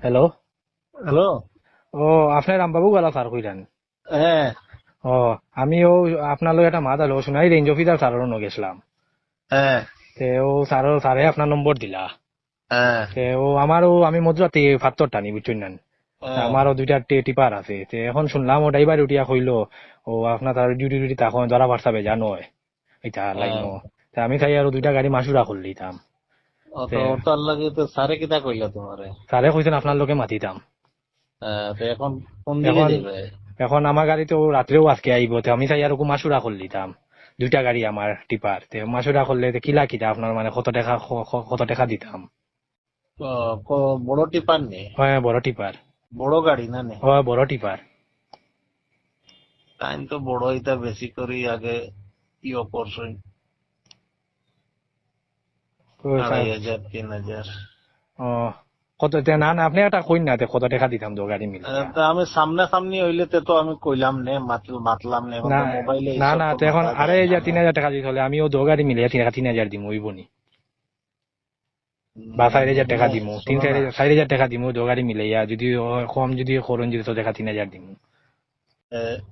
Hello hello ও আপনার রামবাবু গেলা sir কইলেন হ্যাঁ। ও আমি ও আপনার লগে একটা মাত আলো শুনাই রেঞ্জ অফিসার স্যারের ন গেছিলাম। হ্যাঁ। তে ও স্যারের স্যারে আপনার নম্বর দিলা। হ্যাঁ। তে ও আমারও আমি মজুরাতে ফাত্তর টানি বুঝছেন না। আমারও দুইটা টে- টিপার আছে। তে এখন শুনলাম ও ড্রাইভার উঠিয়া কইলো ও আপনার তার ডিউটি ডিউটি তখন ধরা পারছাবে জানো এটা লাইন আমি চাই আরও দুইটা গাড়ি মাসুরা করলি দিতাম ও তো ওর তো আল্লাহ তো সারে কিতা কইলা তোমারে? স্যারে কইছেন আপনার লোকে মাতিতাম তো এখন কোন দিকে এখন- এখন আমার গাড়ি তো রাত্রেও আজকে আইব তো আমি চাই আর মাসুরা করলি দিতাম দুইটা গাড়ি আমার টিপার তে মাসুরা করলে কিলা কিটা আপনার মানে কত টাকা কত টাকা দিতাম বড় টিপার নেই হয় বড় টিপার বড় গাড়ি না নে? হয় বড় টিপার টাইম তো বড় এটা বেশি করি আগে ইয়ে করছই তো আড়াই হাজার তিন হাজার ও, কত না না আপনি একটা কইন না কত টাকা দিতাম তো গাড়ি মিলে আমি সামনে সামনে হইলে তো আমি কইলাম নে মাত- মাতলাম নে মোবাইলে না না তো এখন আড়াই হাজার তিন হাজার টাকা দিতে হলে আমিও দো গাড়ি মিলে তিন তিন হাজার দিমু ওইব নি বা চার হাজার টাকা দিমু তিন চার চার হাজার টাকা দিমু দো গাড়ি মিলে যদি কম যদি করুন যদি তো দেখা তিন হাজার দিমু।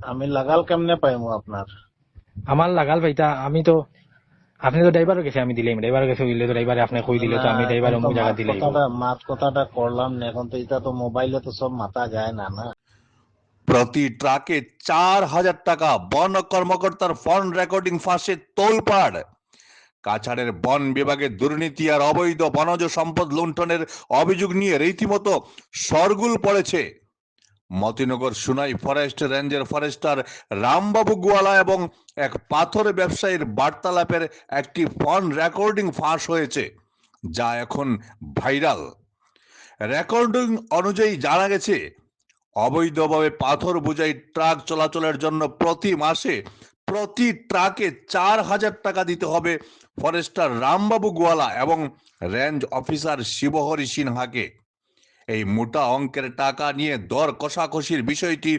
আমি লাগাল কেমনে পাইমু আপনার? আমার লাগাল ভাইটা আমি তো আপনি তো ড্রাইভারও গেছে আমি দিলাম ড্রাইভার গেছে হইলে তো ড্রাইভারে আপনি কই দিলে তো আমি না, ড্রাইভার তো অমুক জায়গা দিলাই। কথাটা মাত কথাটা করলাম না এখন তো এটা তো মোবাইলে তো সব মাতা যায় না না। প্রতি ট্রাকে চার হাজার টাকা বন কর্মকর্তার ফোন রেকর্ডিং ফাঁসে তোলপাড়। কাছাড়ের বন বিভাগের দুর্নীতি আর অবৈধ বনজ সম্পদ লুণ্ঠনের অভিযোগ নিয়ে রীতিমতো সরগুল পড়েছে। মতিনগর সুনাই ফরেস্ট, রেঞ্জের ফরেস্টার রামবাবু গোয়ালা এবং এক পাথর ব্যবসায়ীর বার্তালাপের একটি ফোন রেকর্ডিং ফাঁস হয়েছে, যা এখন ভাইরাল। রেকর্ডিং অনুযায়ী জানা গেছে, অবৈধভাবে পাথর বোঝাই ট্রাক চলাচলের জন্য প্রতি মাসে প্রতি ট্রাকে চার হাজার টাকা দিতে হবে ফরেস্টার রামবাবু গোয়ালা এবং রেঞ্জ অফিসার শিবহরি সিনহাকে। এই মোটা অঙ্কের টাকা নিয়ে দর কষাকষির বিষয়টি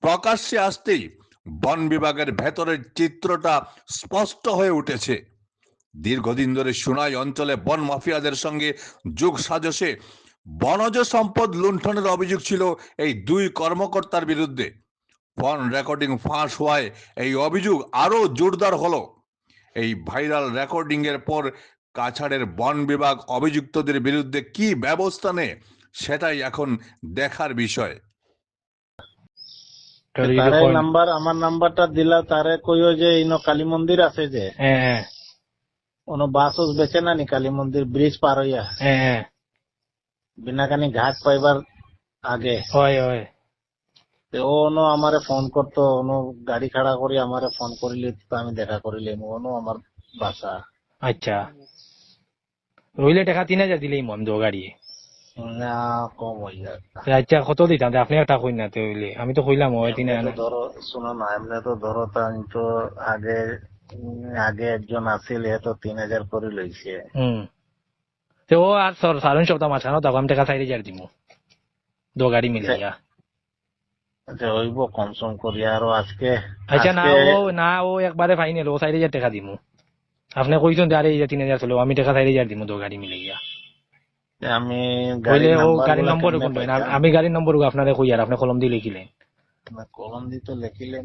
প্রকাশ্যে আসতেই বন বিভাগের ভেতরের চিত্রটা স্পষ্ট হয়ে উঠেছে। দীর্ঘদিন ধরে সুনাই অঞ্চলে বন মাফিয়াদের সঙ্গে যোগ সাজসে বনজ সম্পদ লুণ্ঠনের অভিযোগ ছিল এই দুই কর্মকর্তার বিরুদ্ধে। ফোন রেকর্ডিং ফাঁস হওয়ায় এই অভিযোগ আরও জোরদার হলো। এই ভাইরাল রেকর্ডিংয়ের পর কাছাড়ের বন বিভাগ অভিযুক্তদের বিরুদ্ধে কি ব্যবস্থা নেয় সেটাই এখন দেখার বিষয়। তারে নাম্বার আমার নাম্বারটা দিলা তারে কইও যে ইনো কালী মন্দির আছে যে। হ্যাঁ হ্যাঁ। কোনো বাস বেচে না নি কালী মন্দির ব্রিজ পার হইয়া। হ্যাঁ বিনাকানি ঘাট পাইবার আগে। হয় হয়। তে ও নো আমারে ফোন করতো ওনো গাড়ি খাড়া করি আমারে ফোন করিলে তো আমি দেখা করিলে ওনো আমার বাসা। আচ্ছা। রইলে টাকা তিন হাজার দিলেই মন দো গাড়ি। না কম হয়ে যায় আচ্ছা কত দিতাম তে আপনি একটা কই না তে আমি তো কইলাম ওই তিন ধরো শুনো না এমনি তো ধরো তো আগে আগে একজন আসিল এ তো তিন হাজার করে লইছে তো ও আর সর সারুন সপ্তাহ মাঝখানো তখন আমি টাকা হাজার দিমু দো গাড়ি আচ্ছা সম করি আরও আজকে আচ্ছা না ও না ও একবারে ফাইনাল ও চার হাজার টাকা দিমু আপনি কইছেন যে আরে এই তিন হাজার চলো আমি টাকা চার হাজার দিমু দো গাড়ি মিলে গিয়া আমি কইলে ও নাম্বারগুলা গাড়ির নম্বর কোনটা আমি গাড়ির নম্বর আপনারে কই আর আপনি কলম দিয়ে লিখিলেন। না, কলম দিতে লেখিলে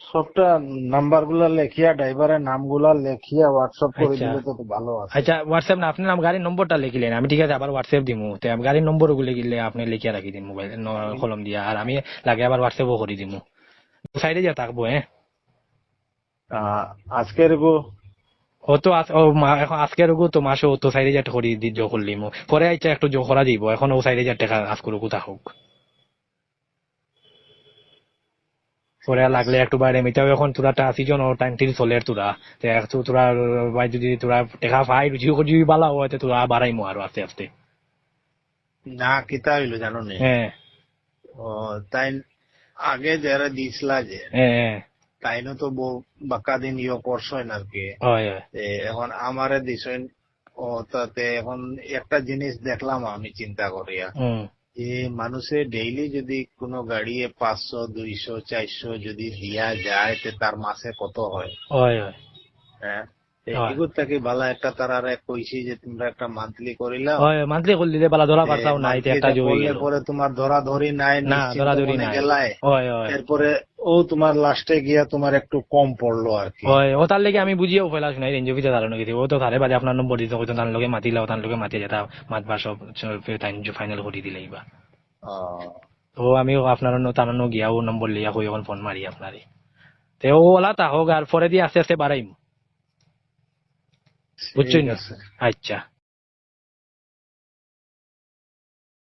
সবটা নাম্বারগুলা লেখিয়া ড্রাইভারের নামগুলা লেখিয়া হোয়াটসঅ্যাপ করে আচ্ছা। দিলে তো ভালো আছে। আচ্ছা হোয়াটসঅ্যাপ না আপনি নাম গাড়ির নম্বরটা লিখিলেন। আমি ঠিক আছে আবার হোয়াটসঅ্যাপ দিমু। তে আমি গাড়ির নম্বরগুলো লিখলে আপনি লিখিয়া রাখি দিন মোবাইল কলম দিয়া। আর আমি লাগে আবার হোয়াটসঅ্যাপও করে দিমু। সাইডে যা থাকব হ্যাঁ। আজকের গো তো মা- এখন আজকের গু তো মাসে তো চার হাজার টাকা করে দি জো করলিম পরে আইটা একটু জো করা দিব এখন ও চার হাজার টাকা আজকের গু থাকুক পরে লাগলে একটু বাইরে মিটাও এখন তোরা টা সিজন ও টাইম তিল চলে তোরা তে একটু তোরা ভাই যদি তোরা টাকা পাই রুচি যদি বালা হয় তে তোরা বাড়াইমু আরও আস্তে আস্তে। না কিতা হইল জানো নি হ্যাঁ ও তাই আগে যারা দিছিলা যে। হ্যাঁ তাইনো তো বউ বাক্কা দিন ইয়ে করছেন আর কি এখন আমারে দিছেন ও তাতে এখন একটা জিনিস দেখলাম আমি চিন্তা করিয়া। যে মানুষে ডেইলি যদি কোনো গাড়ি পাঁচশো দুইশো চারশো যদি দিয়া যায় তে তার মাসে কত হয়? হয়। এগুলো থেকে ভালো একটা তারা কইছি যে তোমরা একটা মান্থলি করিলাম হয় মান্থলি করলি যে বালা ধরা পারছাও নাই monthly একটা জমি পরে তোমার ধরাধরি নাই না ধরাধরি মনে নাই। হয় হয়। এরপরে ও তোমার লাস্টে গিয়া তোমার একটু কম পড়ল আর কি। হয় ও তার লেগে আমি বুঝিয়েও ফেলা শুনাই রেঞ্জ অফিসে দাঁড়ানো গেছি ও তো তারে বাদে আপনার নম্বর দিতে হয়তো তার লগে মাতিলাও তার লগে মাতিয়ে যেতা মাতবার সব ফাইনাল করে দিলে এইবা তো আমি আপনার তার গিয়া ও নম্বর লিয়া হয়ে এখন ফোন মারি আপনারে তে ও ওলা তা হোক আর পরে দিয়ে আস্তে আস্তে বাড়াইম বুঝছই না আচ্ছা।